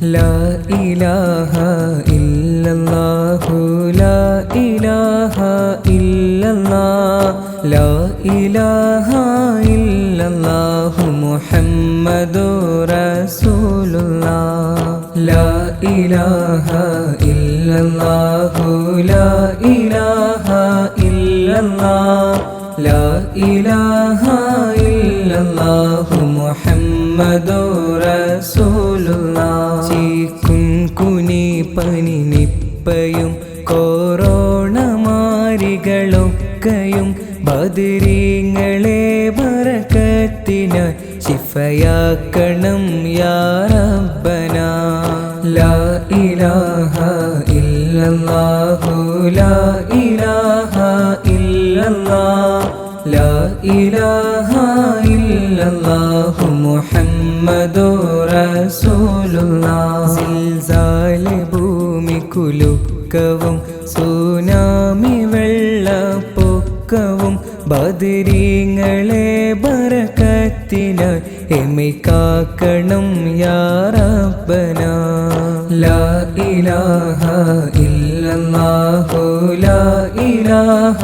ലാ ഇലാഹ ഇല്ലല്ലാഹു ലാ ഇലാഹ ഇല്ലല്ലാ ലാ ഇലാഹ ഇല്ലല്ലാഹു മുഹമ്മദു റസൂലുള്ളാ ലാ ഇലാഹ ഇല്ലല്ലാഹു ലാ ഇലാഹ ഇല്ലല്ലാ ലാ ഇലാഹ ഇല്ലല്ലാഹു മുഹമ്മദു റസൂലുള്ളാ. പനി നിപ്പയും കൊറോണ മാരികളൊക്കെയും ബദിരീങ്ങളെ മറക്കത്തിന് ശിഫയാക്കണം യാറബന ലാ ഇലാഹ ഇല്ലല്ലാഹു ലാ ഇലാഹ ഇല്ലല്ലാഹ് ലാ ഇലാഹ ഇല്ലല്ലാഹു മുഹമ്മദു റസൂലുള്ളാഹ് സിൽസാലി കുലുക്കവും സുനാമി വെള്ളപ്പൊക്കവും ബദിരീങ്ങളെ ബറക്കത്തിനായി എമിക്കാക്കണം യാറബന ലാ ഇലാഹ ഇല്ലല്ലാഹു ലാ ഇലാഹ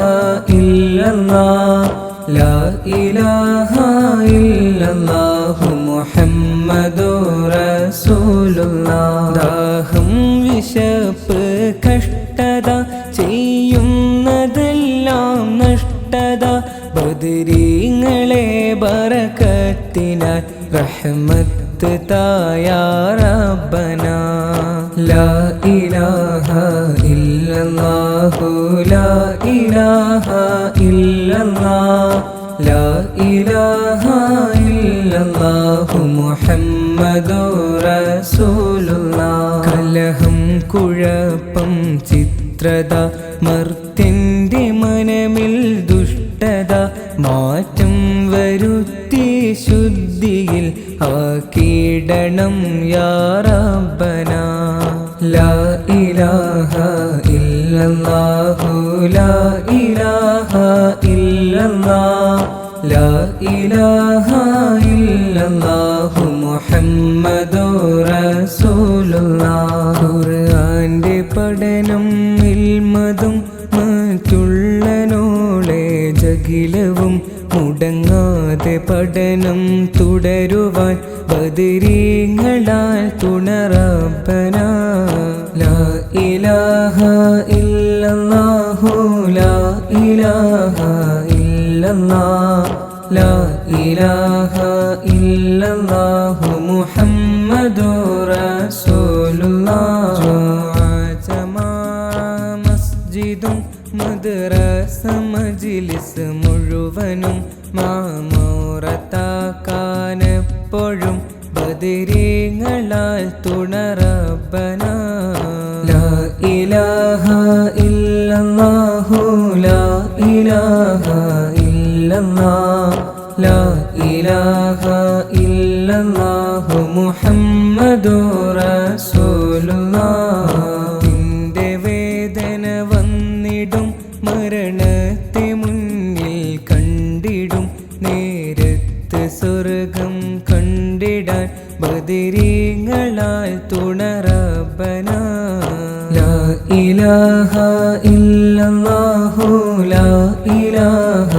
ഇല്ലല്ലാ. ലാ ഇലാഹ ഇല്ലല്ലാഹു മുഹമ്മദു റസൂലുള്ളാഹ് വിശപ്പ് കഷ്ടത ചെയ്യുന്നതെല്ലാം നഷ്ടത. ബദരീങ്ങളെ ബറക്കത്തിനാൽ റഹ്മത്ത് തായാറബന ലാ ഇലാഹ ഇല്ലാഹുല ഇലാഹ ഇല്ല ലാ ഇലാഹ ഇല്ലാഹു മുഹമ്മദോ റസൂ കുഴപ്പം ചിത്രത മർത്യന്റെ മനമിൽ ദുഷ്ടത മാറ്റം വരുത്തി ശുദ്ധിയിൽ ആക്കിയിടണം യാ റബ്ബന ലാ ഇലാഹ ഇല്ലല്ലാഹു ലാ ഇലാഹ ലാ ഇലാഹ ഇല്ലല്ലാഹു മുഹമ്മദു റസൂലുള്ളാഹ് ഇൽമതും മറ്റുള്ളനോളെ ജഗിലവും മുടങ്ങാതെ പഠനം തുടരുവാൻ ബദിരീങ്ങളാൽ തുണറപ്പന. ലാ ഇലാഹ ഇല്ലല്ലാഹു ലാ ഇലാഹ ഇല്ലല്ലാഹ് ലാ ഇലാഹ ഇല്ലല്ലാഹു മുഹമ്മദു മസ്ജിദും മദ്രസ സമജിലിസ് മുഴുവനും മാമോറത്താക്കാനെപ്പോഴും ബദിരീങ്ങളാൽ തുണറബന ലാ ഇലാഹ ഇല്ലല്ലാഹു ലാ ഇലാഹ ഇല്ലല്ലാഹ് ലാ ഇലാഹ ഇല്ലല്ലാഹു മുഹമ്മദു മരണത്തെ മുന്നിൽ കണ്ടിടും. നേരത്ത് സ്വർഗം കണ്ടിടാൻ ബദിരീങ്ങളാൽ തുണറബന. ഇലാഹ ഇല്ലല്ലാഹു ലാ ഇലാഹ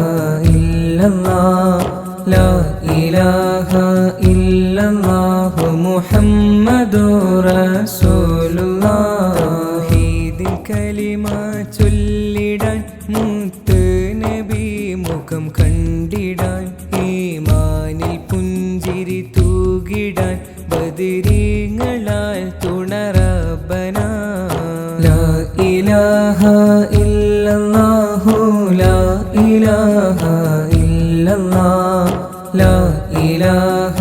ഇല്ലല്ലാഹ് ലാ ഇലാഹ ഇല്ലാഹു മുഹമ്മദു മുത്ത് നബി മുഖം കണ്ടിടാൻ ഈമാനിൽ പുഞ്ചിരി തൂകിടാൻ ബദിരീങ്ങളാൽ തുണറബന ലാ ഇലാഹ ഇല്ലല്ലാഹു ലാ ഇലാഹ ഇല്ലല്ലാഹ് ലാ ഇലാഹ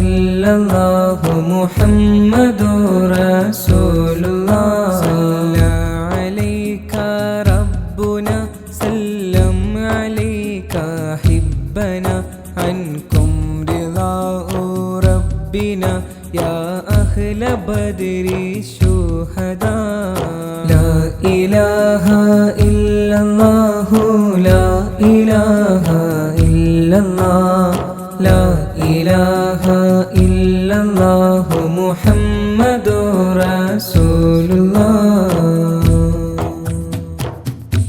ഇല്ലല്ലാഹു മുഹമ്മദു റസൂലുള്ളാഹ് ബദ്രി ഇലാഹ ഇല്ലല്ലാഹു ലാ ഇലാഹ മുഹമ്മദ്